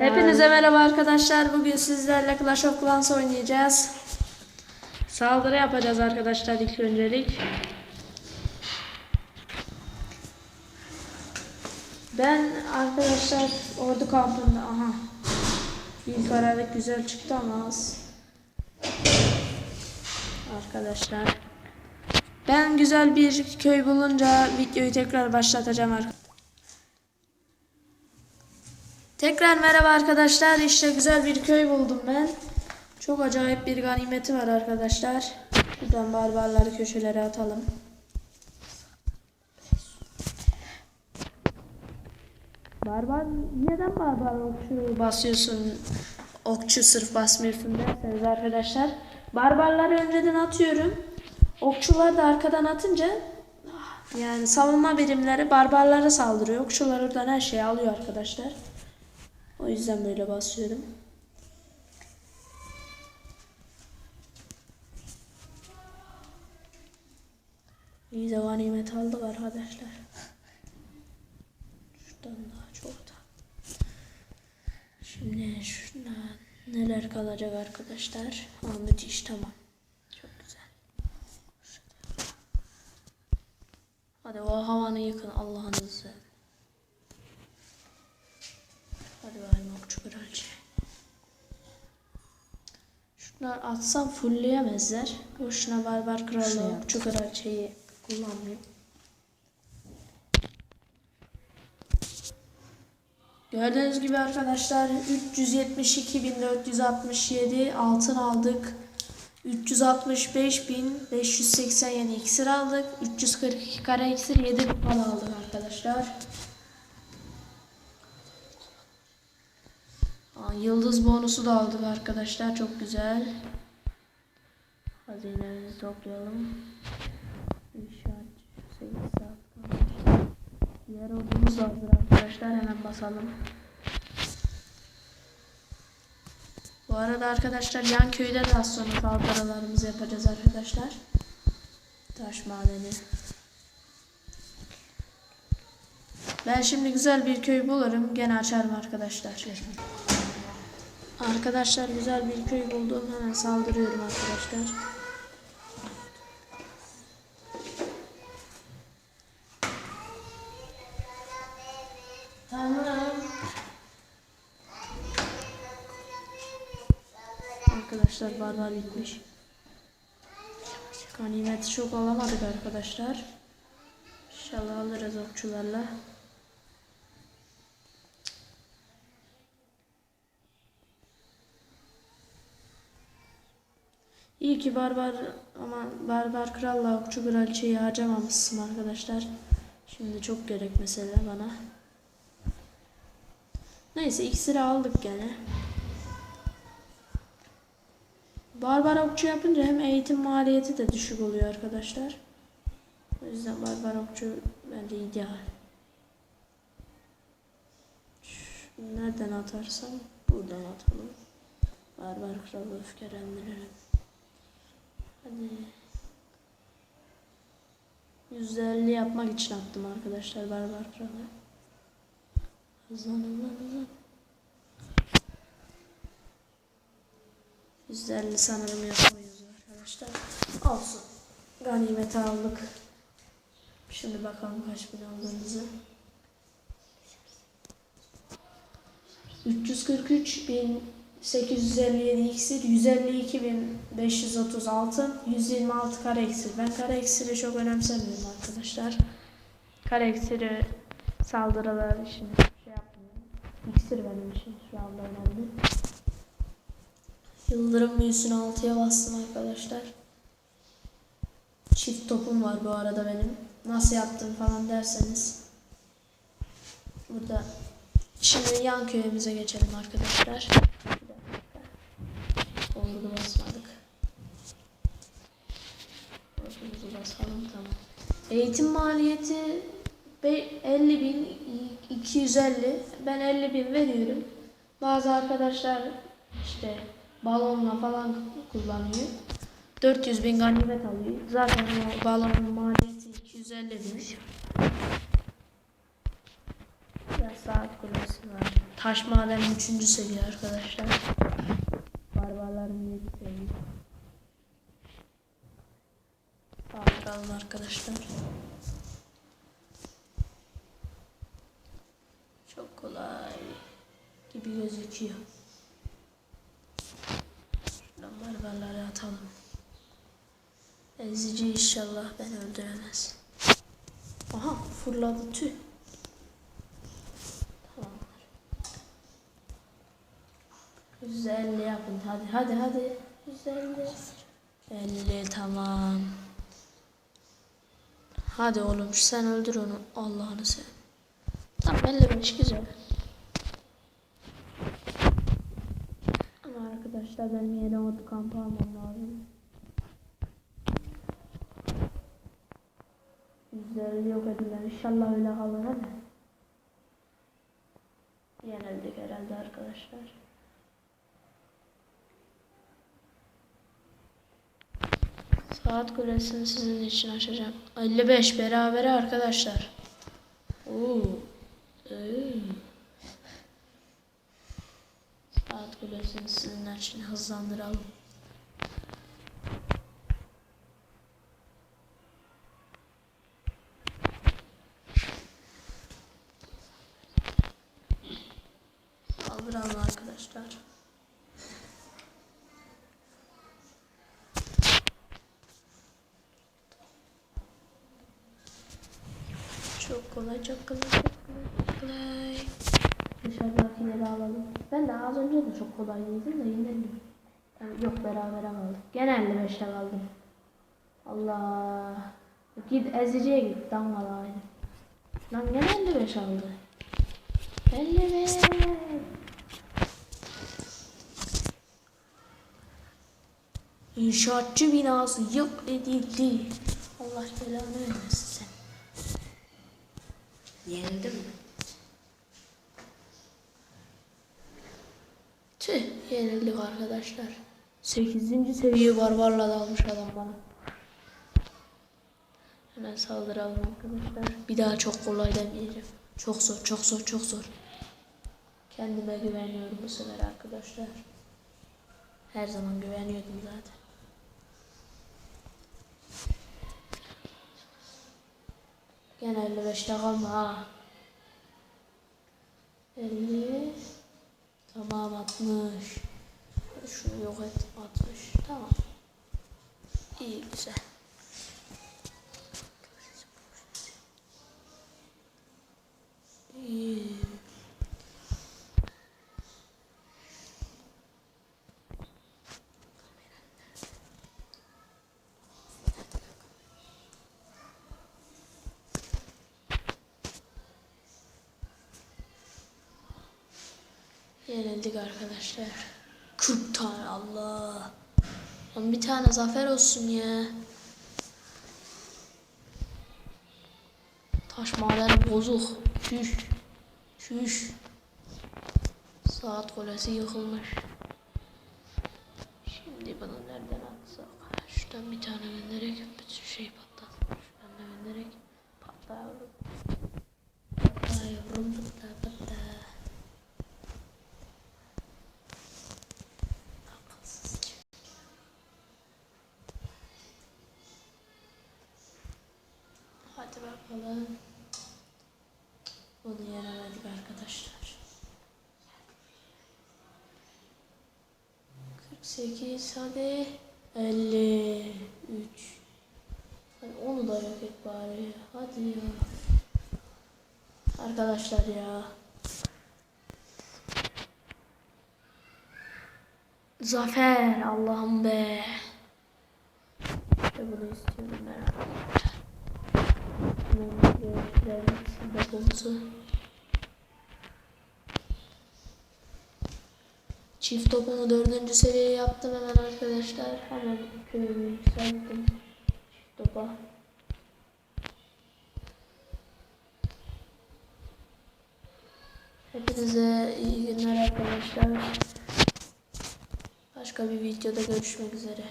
Hepinize merhaba arkadaşlar. Bugün sizlerle Clash of Clans oynayacağız. Saldırı yapacağız arkadaşlar ilk öncelik. Ben arkadaşlar ordu kampında aha ilk aralık güzel çıktı ama az. Arkadaşlar ben güzel bir köy bulunca videoyu tekrar başlatacağım arkadaşlar. Tekrar merhaba arkadaşlar. İşte güzel bir köy buldum ben. Çok acayip bir ganimeti var arkadaşlar. Buradan barbarları köşelere atalım. Barbar neden barbar okçu basıyorsun? Okçu sırf basmıyorsun derseniz arkadaşlar. Barbarları önceden atıyorum. Okçular da arkadan atınca yani savunma birimleri barbarlara saldırıyor. Okçular oradan her şeyi alıyor arkadaşlar. O yüzden böyle basıyorum. İyi de ganimet aldık arkadaşlar. Şuradan daha çok da. Şimdi şuradan neler kalacak arkadaşlar. Ha, müthiş tamam. Çok güzel. Hadi o havanı yıkın Allah'ınızı. Hadi bakayım okçu kraliçe. Şunlar atsam fullleyemezler. Boşuna barbar kralı okçu kraliçeyi kullanmayayım. Gördüğünüz gibi arkadaşlar 372.467 altın aldık. 365.587 iksir aldık. 342 kara iksir 7 kupalı aldık arkadaşlar. Yıldız bonusu da aldık arkadaşlar. Çok güzel. Hazinemizi toplayalım. İnşaat sekiz saat kalmış. Diğer da hazır arkadaşlar. Hemen basalım. Bu arada arkadaşlar yan köyde de az sonra saldırılarımızı yapacağız arkadaşlar. Taş madeni. Ben şimdi güzel bir köy bulurum. Gene açarım arkadaşlar. Arkadaşlar güzel bir köy buldum. Hemen saldırıyorum arkadaşlar. Tamam. Arkadaşlar barbar bitmiş. Ganimeti çok alamadık arkadaşlar. İnşallah alırız okçularla. İyi ki barbar ama barbar kralla okçu kraliçeyi harcamamışsın arkadaşlar. Şimdi çok gerek mesela bana. Neyse iksiri aldık gene. Barbar okçu yapınca hem eğitim maliyeti de düşük oluyor arkadaşlar. O yüzden barbar okçu bence ideal. Nereden atarsam buradan atalım. Barbar kralı öfkelendirelim. Hadi. %50 yapmak için attım arkadaşlar barbar kralı. Hızlan hızlan hızlan. %50 sanırım yapamayız arkadaşlar. Olsun. Ganimeti aldık. Şimdi bakalım kaç bin aldığımızı. 343.857 iksir, 152.530 altın, 126 kare iksir. Ben kare iksiri çok önemsemiyorum arkadaşlar. Kare iksiri saldırılar için şey yapmıyorum. İksir benim için şu anda önemli. Yıldırım büyüsünü 6'ya bastım arkadaşlar. Çift topum var bu arada benim. Nasıl yaptım falan derseniz. Burada Şimdi yan köyümüze geçelim arkadaşlar. Ordu basmadık. Ordumuzu basalım tamam. Eğitim maliyeti 50 bin 250. Ben 50 bin veriyorum. Bazı arkadaşlar işte balonla falan kullanıyor. 400 bin ganimet alıyor. Zaten o balonun maliyeti 250 bin. Ya saat kulesi var. Taş maden 3. seviye arkadaşlar. Barbarların 7 seviye. Bakalım arkadaşlar. Çok kolay gibi gözüküyor. Şuradan barbarları atalım. Ezici inşallah beni öldüremez. Aha fırladı tüh. Tamam. 150 yapın hadi hadi hadi. 150. 50 tamam. Hadi oğlum sen öldür onu Allah'ını sen. Tamam 55 güzel. Ama arkadaşlar benim yeni otu kampı almam lazım. Yüzleri yok edilen inşallah öyle kalır hadi. Yenildik herhalde arkadaşlar. Saat kulesini sizin için açacağım. 55 beraber arkadaşlar. Oo. ee. Saat kulesini sizin için hızlandıralım. Saldıralım arkadaşlar. Kolay, çok kolay, çok kolay, çok kolay. Dışarıdakileri alalım. Ben de az önce de çok kolay yedim de de. Yani yok beraber aldım. Gene 55'te kaldım. Allah. Git eziciye git damla aynı. Lan gene 55 aldı. 55. İnşaatçı binası yok edildi. Allah belanı vermesin sen. Yenildim mi? Tüh yenildik arkadaşlar. 8. seviye barbarla dalmış adam bana. Hemen saldıralım arkadaşlar. Bir daha çok kolay demeyeceğim. Çok zor, çok zor, çok zor. Kendime güveniyorum bu sefer arkadaşlar. Her zaman güveniyordum zaten. Gene 55'te kalma ha. 50 Tamam 60 Hadi Şunu yok et 60 Tamam. İyi güzel. İyi Yenildik arkadaşlar. 40 tane Allah. Lan bir tane zafer olsun ya. Taş maden bozuk. Çüş. Çüş. Saat kulesi yıkılmış. Şimdi bunu nereden atsak? Şuradan bir tane göndererek Bakalım. Bunu yenemedik arkadaşlar. 48 hadi. 53 Hadi onu da yok et bari. Hadi ya. Arkadaşlar ya. Zafer Allah'ım be. İşte bunu istiyorum ben Devlet depomuzu Çift topumu dördüncü seviye yaptım hemen arkadaşlar. Hemen köyümü yükselttim. Çift topa. Hepinize iyi günler arkadaşlar. Başka bir videoda görüşmek üzere.